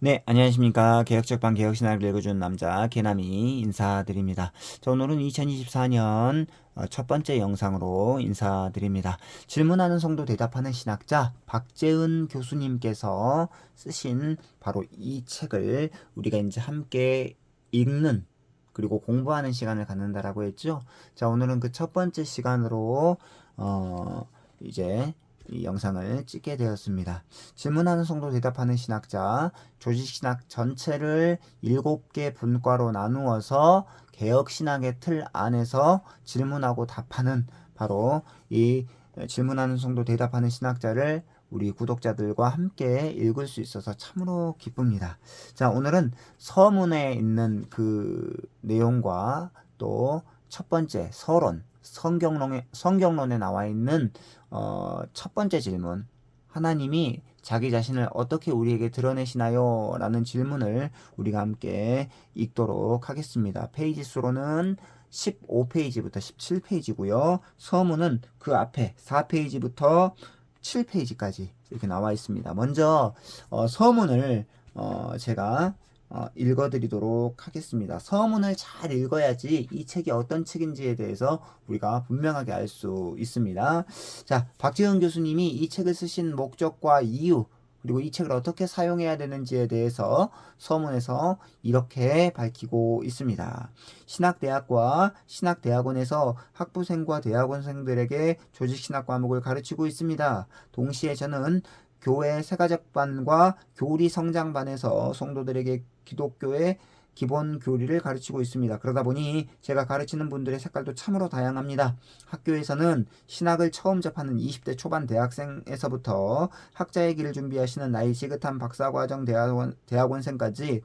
네, 안녕하십니까. 개혁적방 개혁신학을 읽어주는 남자, 개남이 인사드립니다. 자, 오늘은 2024년 어, 첫 번째 영상으로 인사드립니다. 질문하는 성도 대답하는 신학자 박재은 교수님께서 쓰신 바로 이 책을 우리가 이제 함께 읽는 그리고 공부하는 시간을 갖는다라고 했죠. 자, 오늘은 그 첫 번째 시간으로 어, 이제 이 영상을 찍게 되었습니다. 질문하는 성도 대답하는 신학자 조직신학 전체를 일곱 개 분과로 나누어서 개혁신학의 틀 안에서 질문하고 답하는 바로 이 질문하는 성도 대답하는 신학자를 우리 구독자들과 함께 읽을 수 있어서 참으로 기쁩니다. 자, 오늘은 서문에 있는 그 내용과 또 첫 번째 서론, 성경론에, 성경론에 나와 있는 어, 첫 번째 질문. 하나님이 자기 자신을 어떻게 우리에게 드러내시나요? 라는 질문을 우리가 함께 읽도록 하겠습니다. 페이지 수로는 15페이지부터 17페이지고요. 서문은 그 앞에 4페이지부터 7페이지까지 이렇게 나와 있습니다. 먼저 어, 서문을 어, 제가 어, 읽어드리도록 하겠습니다. 서문을 잘 읽어야지 이 책이 어떤 책인지에 대해서 우리가 분명하게 알 수 있습니다. 자, 박지은 교수님이 이 책을 쓰신 목적과 이유, 그리고 이 책을 어떻게 사용해야 되는지에 대해서 서문에서 이렇게 밝히고 있습니다. 신학대학과 신학대학원에서 학부생과 대학원생들에게 조직신학 과목을 가르치고 있습니다. 동시에 저는 교회 세가적반과 교리 성장반에서 성도들에게 기독교의 기본 교리를 가르치고 있습니다. 그러다 보니 제가 가르치는 분들의 색깔도 참으로 다양합니다. 학교에서는 신학을 처음 접하는 20대 초반 대학생에서부터 학자의 길을 준비하시는 나이 지긋한 박사과정 대학원, 대학원생까지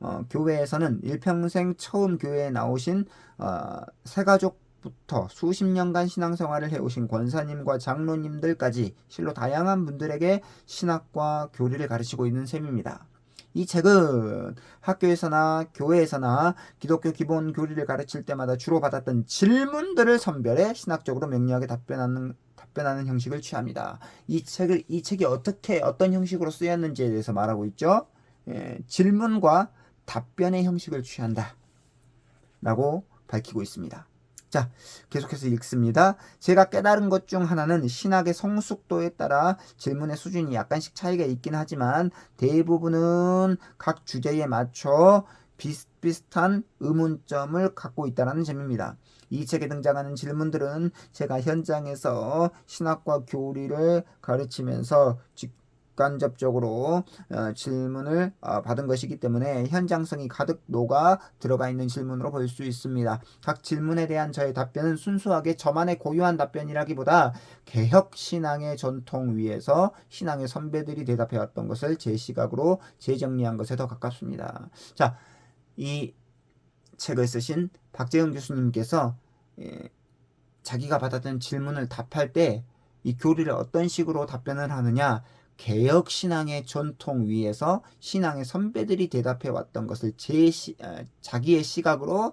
어, 교회에서는 일평생 처음 교회에 나오신 어, 새가족 부터 수십 년간 신앙생활을 해오신 권사님과 장로님들까지 실로 다양한 분들에게 신학과 교리를 가르치고 있는 셈입니다. 이 책은 학교에서나 교회에서나 기독교 기본 교리를 가르칠 때마다 주로 받았던 질문들을 선별해 신학적으로 명료하게 답변하는 답변하는 형식을 취합니다. 이 책을 이 책이 어떻게 어떤 형식으로 쓰였는지에 대해서 말하고 있죠. 예, 질문과 답변의 형식을 취한다. 라고 밝히고 있습니다. 자, 계속해서 읽습니다. 제가 깨달은 것 중 하나는 신학의 성숙도에 따라 질문의 수준이 약간씩 차이가 있긴 하지만 대부분은 각 주제에 맞춰 비슷비슷한 의문점을 갖고 있다는 점입니다. 이 책에 등장하는 질문들은 제가 현장에서 신학과 교리를 가르치면서 직 직간접적으로 어, 질문을 어, 받은 것이기 때문에 현장성이 가득 녹아 들어가 있는 질문으로 볼 수 있습니다. 각 질문에 대한 저의 답변은 순수하게 저만의 고유한 답변이라기보다 개혁 신앙의 전통 위에서 신앙의 선배들이 대답해 왔던 것을 제 시각으로 재정리한 것에 더 가깝습니다. 자, 이 책을 쓰신 박재영 교수님께서 예, 자기가 받았던 질문을 답할 때 이 교리를 어떤 식으로 답변을 하느냐 개혁 신앙의 전통 위에서 신앙의 선배들이 대답해 왔던 것을 제 시, 자기의 시각으로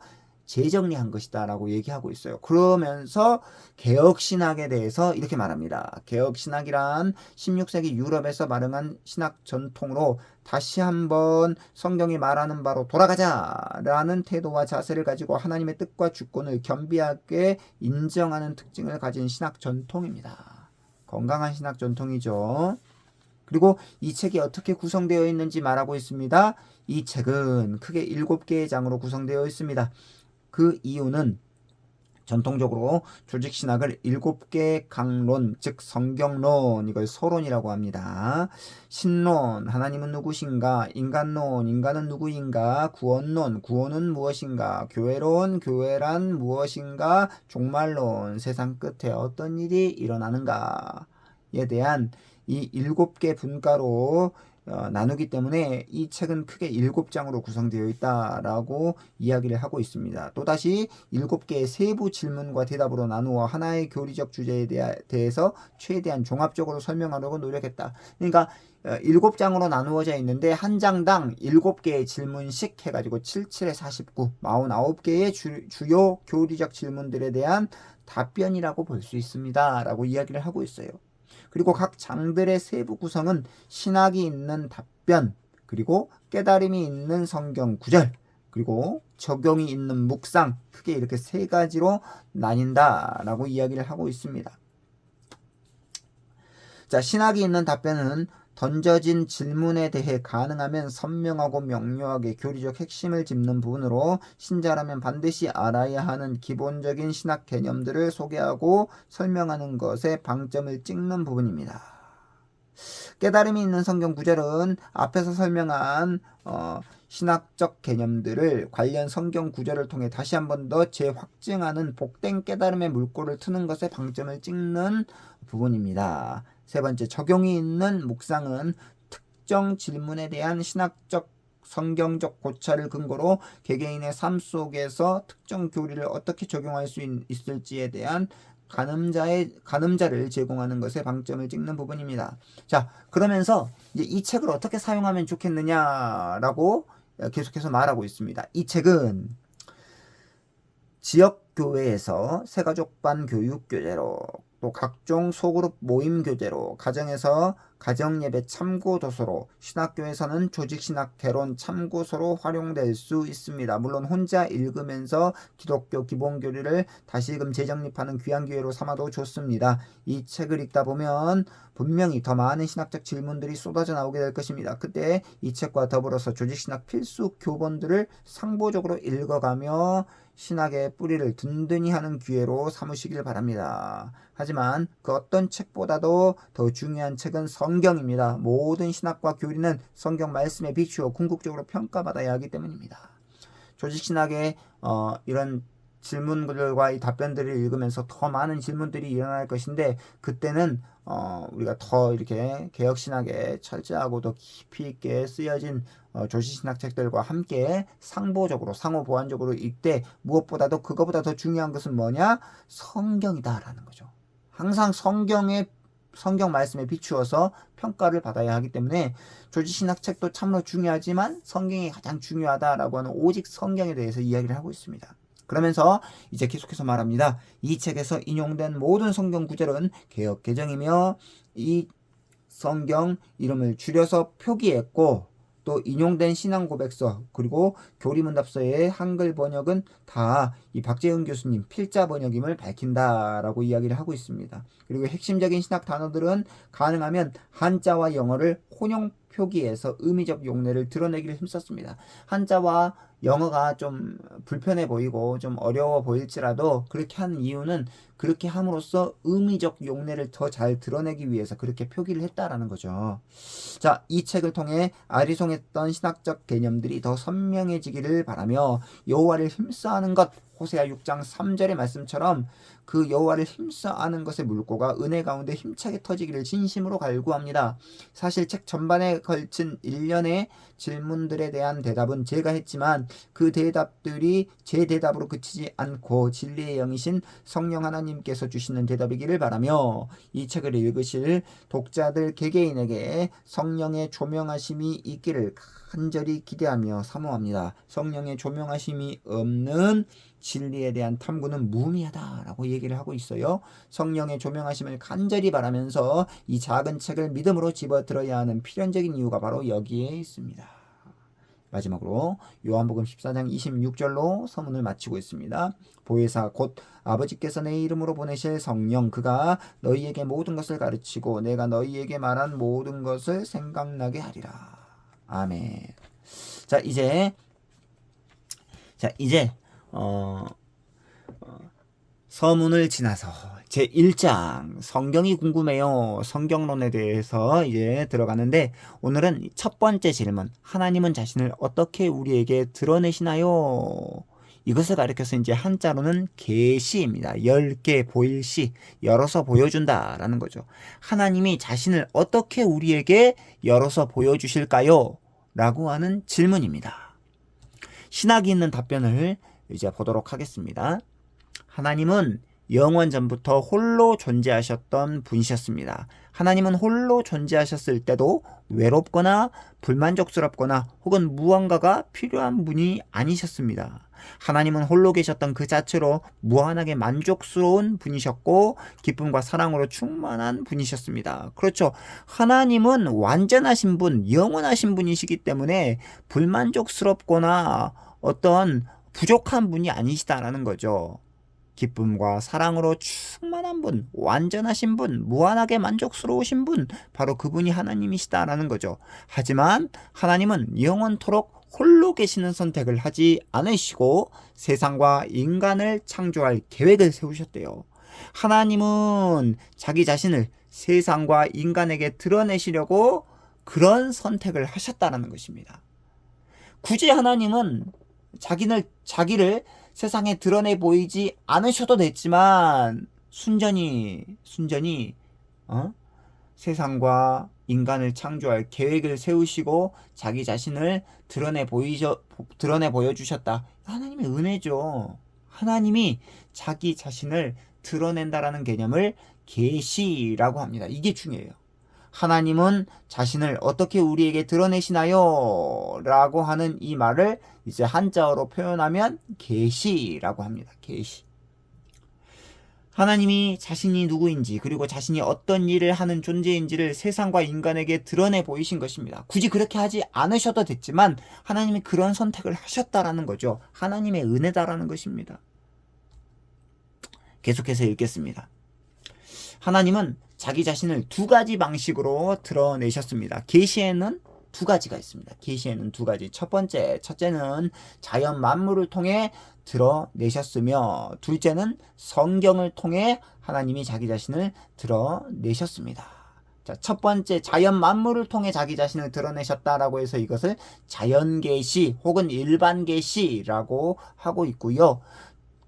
재정리한 것이다라고 얘기하고 있어요. 그러면서 개혁 신학에 대해서 이렇게 말합니다. 개혁 신학이란 16세기 유럽에서 마련한 신학 전통으로 다시 한번 성경이 말하는 바로 돌아가자라는 태도와 자세를 가지고 하나님의 뜻과 주권을 겸비하게 인정하는 특징을 가진 신학 전통입니다. 건강한 신학 전통이죠. 그리고 이 책이 어떻게 구성되어 있는지 말하고 있습니다. 이 책은 크게 일곱 개의 장으로 구성되어 있습니다. 그 이유는 전통적으로 조직 신학을 일곱 개 강론, 즉 성경론 이걸 서론이라고 합니다. 신론, 하나님은 누구신가? 인간론, 인간은 누구인가? 구원론, 구원은 무엇인가? 교회론, 교회란 무엇인가? 종말론, 세상 끝에 어떤 일이 일어나는가에 대한 이 일곱 개 분과로 어, 나누기 때문에 이 책은 크게 일곱 장으로 구성되어 있다라고 이야기를 하고 있습니다. 또다시 일곱 개의 세부 질문과 대답으로 나누어 하나의 교리적 주제에 대해서 최대한 종합적으로 설명하려고 노력했다. 그러니까 어, 일곱 장으로 나누어져 있는데 한 장당 일곱 개의 질문씩 해가지고 77에 49, 49개의 주, 주요 교리적 질문들에 대한 답변이라고 볼 수 있습니다. 라고 이야기를 하고 있어요. 그리고 각 장들의 세부 구성은 신학이 있는 답변, 그리고 깨달음이 있는 성경 구절, 그리고 적용이 있는 묵상, 크게 이렇게 세 가지로 나뉜다라고 이야기를 하고 있습니다. 자, 신학이 있는 답변은 던져진 질문에 대해 가능하면 선명하고 명료하게 교리적 핵심을 짚는 부분으로 신자라면 반드시 알아야 하는 기본적인 신학 개념들을 소개하고 설명하는 것에 방점을 찍는 부분입니다. 깨달음이 있는 성경 구절은 앞에서 설명한 어, 신학적 개념들을 관련 성경 구절을 통해 다시 한 번 더 재확증하는 복된 깨달음의 물꼬를 트는 것에 방점을 찍는 부분입니다. 세 번째, 적용이 있는 묵상은 특정 질문에 대한 신학적 성경적 고찰을 근거로 개개인의 삶 속에서 특정 교리를 어떻게 적용할 수 있, 있을지에 대한 가늠자의 가늠자를 제공하는 것에 방점을 찍는 부분입니다. 자, 그러면서 이 책을 어떻게 사용하면 좋겠느냐라고 계속해서 말하고 있습니다. 이 책은 지역 교회에서 새가족반 교육 교재로 또 각종 소그룹 모임 교재로 가정에서 가정예배 참고 도서로 신학교에서는 조직신학 개론 참고서로 활용될 수 있습니다. 물론 혼자 읽으면서 기독교 기본교리를 다시금 재정립하는 귀한 기회로 삼아도 좋습니다. 이 책을 읽다 보면 분명히 더 많은 신학적 질문들이 쏟아져 나오게 될 것입니다. 그때 이 책과 더불어서 조직신학 필수 교본들을 상보적으로 읽어가며 신학의 뿌리를 든든히 하는 기회로 삼으시길 바랍니다. 하지만 그 어떤 책보다도 더 중요한 책은 성 경입니다. 모든 신학과 교리는 성경 말씀에 비추어 궁극적으로 평가받아야 하기 때문입니다. 조직신학의 어, 이런 질문들과 이 답변들을 읽으면서 더 많은 질문들이 일어날 것인데 그때는 어, 우리가 더 이렇게 개혁신학에 철저하고 더 깊이 있게 쓰여진 어, 조시신학 책들과 함께 상보적으로 상호 보완적으로 읽되 무엇보다도 그거보다 더 중요한 것은 뭐냐 성경이다라는 거죠. 항상 성경의 성경 말씀에 비추어서 평가를 받아야 하기 때문에 조지 신학 책도 참으로 중요하지만 성경이 가장 중요하다라고 하는 오직 성경에 대해서 이야기를 하고 있습니다. 그러면서 이제 계속해서 말합니다. 이 책에서 인용된 모든 성경 구절은 개혁 개정이며 이 성경 이름을 줄여서 표기했고 또 인용된 신앙 고백서 그리고 교리문답서의 한글 번역은 다 이 박재은 교수님 필자 번역임을 밝힌다라고 이야기를 하고 있습니다. 그리고 핵심적인 신학 단어들은 가능하면 한자와 영어를 혼용 표기해서 의미적 용례를 드러내기를 힘썼습니다. 한자와 영어가 좀 불편해 보이고 좀 어려워 보일지라도 그렇게 한 이유는 그렇게 함으로써 의미적 용례를 더 잘 드러내기 위해서 그렇게 표기를 했다라는 거죠. 자, 이 책을 통해 아리송했던 신학적 개념들이 더 선명해지기를 바라며 여호와를 힘써하는 것 호세아 6장 3절의 말씀처럼 그 여호와를 힘써 아는 것의 물고가 은혜 가운데 힘차게 터지기를 진심으로 갈구합니다. 사실 책 전반에 걸친 일련의 질문들에 대한 대답은 제가 했지만 그 대답들이 제 대답으로 그치지 않고 진리의 영이신 성령 하나님께서 주시는 대답이기를 바라며 이 책을 읽으실 독자들 개개인에게 성령의 조명하심이 있기를 간절히 기대하며 사모합니다. 성령의 조명하심이 없는 진리에 대한 탐구는 무의미하다라고 얘기를 하고 있어요. 성령의 조명하심을 간절히 바라면서 이 작은 책을 믿음으로 집어들어야 하는 필연적인 이유가 바로 여기에 있습니다. 마지막으로 요한복음 14장 26절로 서문을 마치고 있습니다. 보혜사 곧 아버지께서 내 이름으로 보내실 성령 그가 너희에게 모든 것을 가르치고 내가 너희에게 말한 모든 것을 생각나게 하리라. 아멘. 자 이제 자 이제 어, 어, 서문을 지나서 제 1장 성경이 궁금해요. 성경론에 대해서 이제 들어가는데 오늘은 첫 번째 질문. 하나님은 자신을 어떻게 우리에게 드러내시나요? 이것을 가리켜서 이제 한자로는 계시입니다. 10개 보일 시 열어서 보여준다라는 거죠. 하나님이 자신을 어떻게 우리에게 열어서 보여주실까요? 라고 하는 질문입니다. 신학이 있는 답변을 이제 보도록 하겠습니다. 하나님은 영원 전부터 홀로 존재하셨던 분이셨습니다. 하나님은 홀로 존재하셨을 때도 외롭거나 불만족스럽거나 혹은 무언가가 필요한 분이 아니셨습니다. 하나님은 홀로 계셨던 그 자체로 무한하게 만족스러운 분이셨고 기쁨과 사랑으로 충만한 분이셨습니다. 그렇죠. 하나님은 완전하신 분, 영원하신 분이시기 때문에 불만족스럽거나 어떤 부족한 분이 아니시다라는 거죠. 기쁨과 사랑으로 충만한 분, 완전하신 분, 무한하게 만족스러우신 분, 바로 그분이 하나님이시다라는 거죠. 하지만 하나님은 영원토록 홀로 계시는 선택을 하지 않으시고 세상과 인간을 창조할 계획을 세우셨대요. 하나님은 자기 자신을 세상과 인간에게 드러내시려고 그런 선택을 하셨다라는 것입니다. 굳이 하나님은 자기를 자기를 세상에 드러내 보이지 않으셔도 됐지만 순전히 순전히 어? 세상과 인간을 창조할 계획을 세우시고 자기 자신을 드러내 보이셔 드러내 보여 주셨다. 하나님의 은혜죠. 하나님이 자기 자신을 드러낸다라는 개념을 계시라고 합니다. 이게 중요해요. 하나님은 자신을 어떻게 우리에게 드러내시나요? 라고 하는 이 말을 이제 한자어로 표현하면 계시라고 합니다. 계시. 하나님이 자신이 누구인지 그리고 자신이 어떤 일을 하는 존재인지를 세상과 인간에게 드러내 보이신 것입니다. 굳이 그렇게 하지 않으셔도 됐지만 하나님이 그런 선택을 하셨다라는 거죠. 하나님의 은혜다라는 것입니다. 계속해서 읽겠습니다. 하나님은 자기 자신을 두 가지 방식으로 드러내셨습니다. 계시에는 두 가지가 있습니다. 계시에는 두 가지. 첫 번째, 첫째는 자연 만물을 통해 드러내셨으며 둘째는 성경을 통해 하나님이 자기 자신을 드러내셨습니다. 자, 첫 번째 자연 만물을 통해 자기 자신을 드러내셨다라고 해서 이것을 자연 계시 혹은 일반 계시라고 하고 있고요.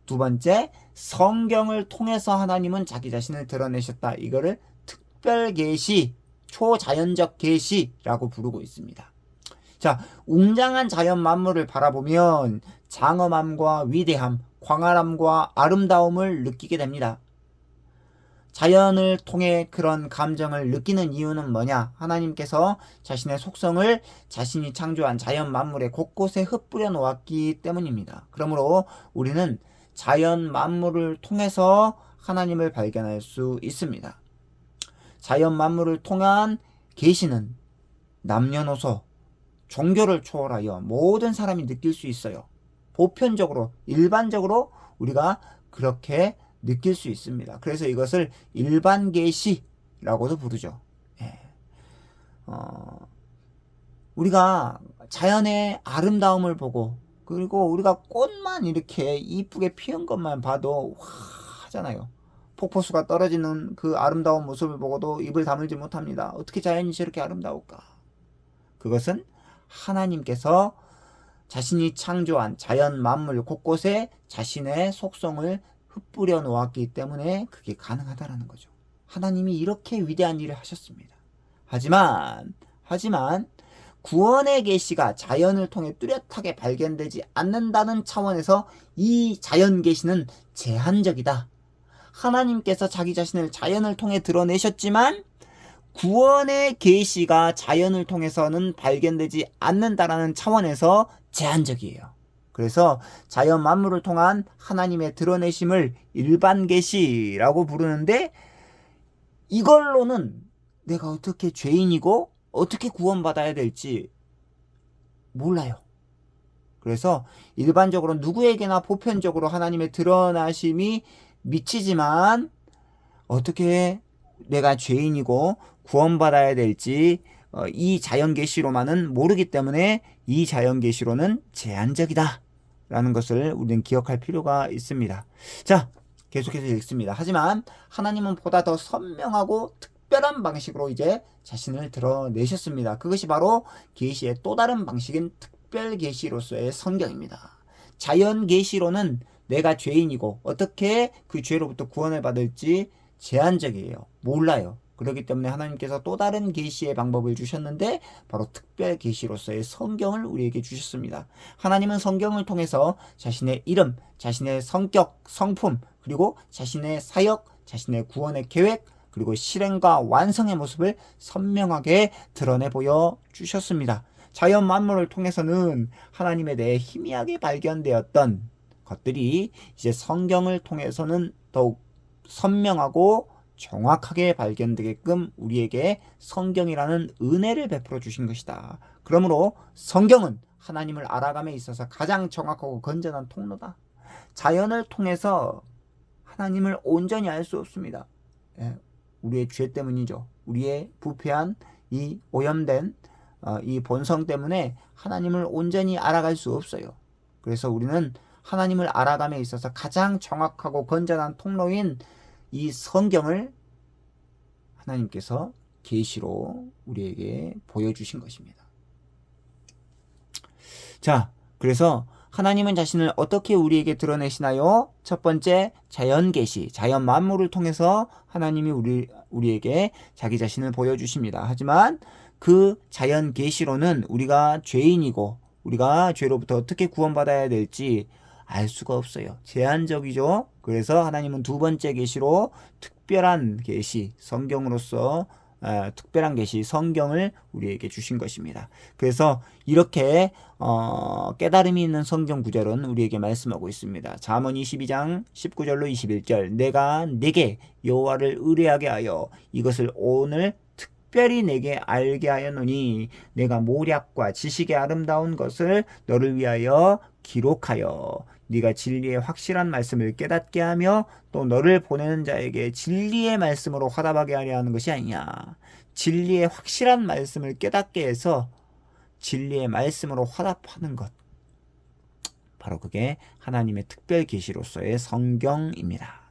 두 번째 성경을 통해서 하나님은 자기 자신을 드러내셨다. 이거를 특별 계시, 초자연적 계시라고 부르고 있습니다. 자, 웅장한 자연 만물을 바라보면 장엄함과 위대함, 광활함과 아름다움을 느끼게 됩니다. 자연을 통해 그런 감정을 느끼는 이유는 뭐냐? 하나님께서 자신의 속성을 자신이 창조한 자연 만물의 곳곳에 흩뿌려 놓았기 때문입니다. 그러므로 우리는 자연 만물을 통해서 하나님을 발견할 수 있습니다. 자연 만물을 통한 계시는 남녀노소, 종교를 초월하여 모든 사람이 느낄 수 있어요. 보편적으로, 일반적으로 우리가 그렇게 느낄 수 있습니다. 그래서 이것을 일반 계시라고도 부르죠. 예. 어, 우리가 자연의 아름다움을 보고 그리고 우리가 꽃만 이렇게 이쁘게 피운 것만 봐도 와 하잖아요. 폭포수가 떨어지는 그 아름다운 모습을 보고도 입을 다물지 못합니다. 어떻게 자연이 저렇게 아름다울까? 그것은 하나님께서 자신이 창조한 자연 만물 곳곳에 자신의 속성을 흩뿌려 놓았기 때문에 그게 가능하다라는 거죠. 하나님이 이렇게 위대한 일을 하셨습니다. 하지만 하지만 구원의 계시가 자연을 통해 뚜렷하게 발견되지 않는다는 차원에서 이 자연 계시는 제한적이다. 하나님께서 자기 자신을 자연을 통해 드러내셨지만 구원의 계시가 자연을 통해서는 발견되지 않는다라는 차원에서 제한적이에요. 그래서 자연 만물을 통한 하나님의 드러내심을 일반 계시라고 부르는데 이걸로는 내가 어떻게 죄인이고 어떻게 구원받아야 될지 몰라요. 그래서 일반적으로 누구에게나 보편적으로 하나님의 드러나심이 미치지만 어떻게 내가 죄인이고 구원받아야 될지 어, 이 자연 계시로만은 모르기 때문에 이 자연 계시로는 제한적이다. 라는 것을 우리는 기억할 필요가 있습니다. 자, 계속해서 읽습니다. 하지만 하나님은 보다 더 선명하고 특 특별한 방식으로 이제 자신을 드러내셨습니다. 그것이 바로 계시의 또 다른 방식인 특별 계시로서의 성경입니다. 자연 계시로는 내가 죄인이고 어떻게 그 죄로부터 구원을 받을지 제한적이에요. 몰라요. 그렇기 때문에 하나님께서 또 다른 계시의 방법을 주셨는데 바로 특별 계시로서의 성경을 우리에게 주셨습니다. 하나님은 성경을 통해서 자신의 이름, 자신의 성격, 성품, 그리고 자신의 사역, 자신의 구원의 계획, 그리고 실행과 완성의 모습을 선명하게 드러내 보여 주셨습니다. 자연 만물을 통해서는 하나님에 대해 희미하게 발견되었던 것들이 이제 성경을 통해서는 더욱 선명하고 정확하게 발견되게끔 우리에게 성경이라는 은혜를 베풀어 주신 것이다. 그러므로 성경은 하나님을 알아감에 있어서 가장 정확하고 건전한 통로다. 자연을 통해서 하나님을 온전히 알 수 없습니다. 예, 우리의 죄 때문이죠. 우리의 부패한 이 오염된 어, 이 본성 때문에 하나님을 온전히 알아갈 수 없어요. 그래서 우리는 하나님을 알아감에 있어서 가장 정확하고 건전한 통로인 이 성경을 하나님께서 계시로 우리에게 보여주신 것입니다. 자, 그래서 하나님은 자신을 어떻게 우리에게 드러내시나요? 첫 번째, 자연 계시, 자연 만물을 통해서 하나님이 우리 우리에게 자기 자신을 보여주십니다. 하지만 그 자연 계시로는 우리가 죄인이고 우리가 죄로부터 어떻게 구원받아야 될지 알 수가 없어요. 제한적이죠. 그래서 하나님은 두 번째 계시로 특별한 계시, 성경으로서 어, 특별한 계시 성경을 우리에게 주신 것입니다. 그래서 이렇게 어, 깨달음이 있는 성경 구절은 우리에게 말씀하고 있습니다. 잠언 22장 19절로 21절 내가 내게 여호와를 의뢰하게 하여 이것을 오늘 특별히 내게 알게 하였노니 내가 모략과 지식의 아름다운 것을 너를 위하여 기록하여 네가 진리의 확실한 말씀을 깨닫게 하며 또 너를 보내는 자에게 진리의 말씀으로 화답하게 하려 하는 것이 아니냐. 진리의 확실한 말씀을 깨닫게 해서 진리의 말씀으로 화답하는 것. 바로 그게 하나님의 특별 계시로서의 성경입니다.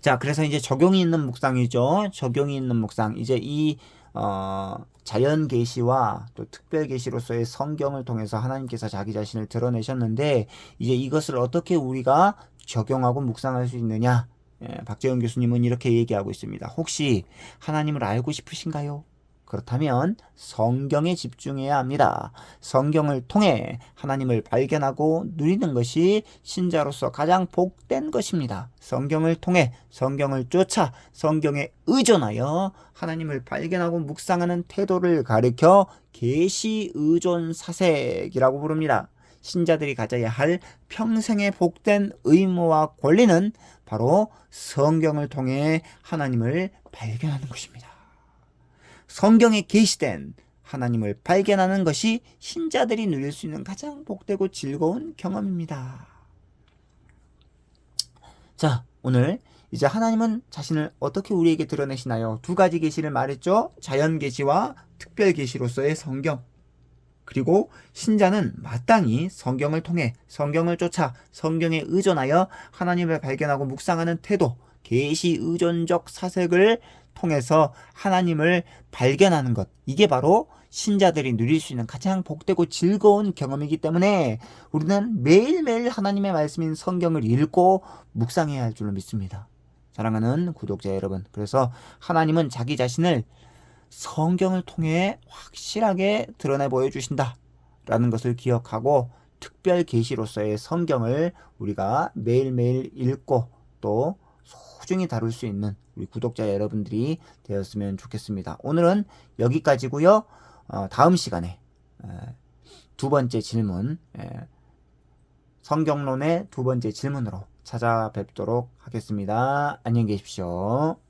자, 그래서 이제 적용이 있는 묵상이죠. 적용이 있는 묵상. 이제 이 어, 자연 계시와 또 특별 계시로서의 성경을 통해서 하나님께서 자기 자신을 드러내셨는데 이제 이것을 어떻게 우리가 적용하고 묵상할 수 있느냐? 예, 박재현 교수님은 이렇게 얘기하고 있습니다. 혹시 하나님을 알고 싶으신가요? 그렇다면 성경에 집중해야 합니다. 성경을 통해 하나님을 발견하고 누리는 것이 신자로서 가장 복된 것입니다. 성경을 통해 성경을 쫓아 성경에 의존하여 하나님을 발견하고 묵상하는 태도를 가리켜 계시 의존 사색이라고 부릅니다. 신자들이 가져야 할 평생의 복된 의무와 권리는 바로 성경을 통해 하나님을 발견하는 것입니다. 성경에 계시된 하나님을 발견하는 것이 신자들이 누릴 수 있는 가장 복되고 즐거운 경험입니다. 자, 오늘 이제 하나님은 자신을 어떻게 우리에게 드러내시나요? 두 가지 계시를 말했죠. 자연 계시와 특별 계시로서의 성경. 그리고 신자는 마땅히 성경을 통해 성경을 쫓아 성경에 의존하여 하나님을 발견하고 묵상하는 태도, 계시 의존적 사색을 통해서 하나님을 발견하는 것. 이게 바로 신자들이 누릴 수 있는 가장 복되고 즐거운 경험이기 때문에 우리는 매일매일 하나님의 말씀인 성경을 읽고 묵상해야 할 줄로 믿습니다. 사랑하는 구독자 여러분. 그래서 하나님은 자기 자신을 성경을 통해 확실하게 드러내 보여주신다. 라는 것을 기억하고 특별 계시로서의 성경을 우리가 매일매일 읽고 또 소중히 다룰 수 있는 우리 구독자 여러분들이 되었으면 좋겠습니다. 오늘은 여기까지고요. 어, 다음 시간에 에, 두 번째 질문 에, 성경론의 두 번째 질문으로 찾아뵙도록 하겠습니다. 안녕히 계십시오.